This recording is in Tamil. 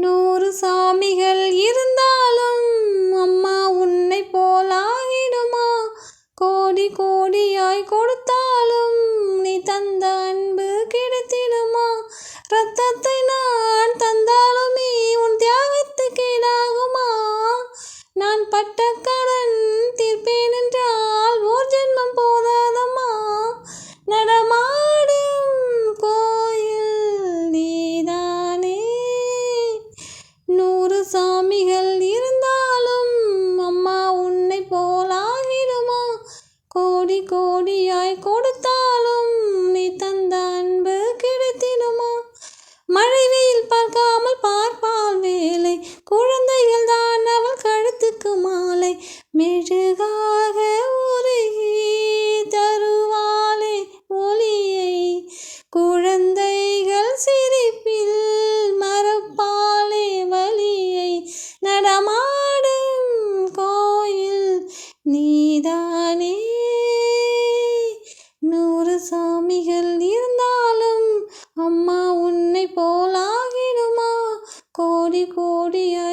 நூறு சாமிகள் இருந்தாலும் அம்மா உன்னை போலாகிடுமா கோடி கோடியாய் கொடுத்தாலும் கோடி கோடியாய் கொடுத்தாலும் நீ தந்த அன்பு கிடைத்திடுமா? மழை வெயில் பார்க்காமல் பார்ப்பால் வேலை. குழந்தைகள் தான் அவள் கழுத்துக்கு மாலை. மெழுகா சாமிகள் இருந்தாலும் அம்மா உன்னை போலாகிடுமா? கோடி கோடியாய்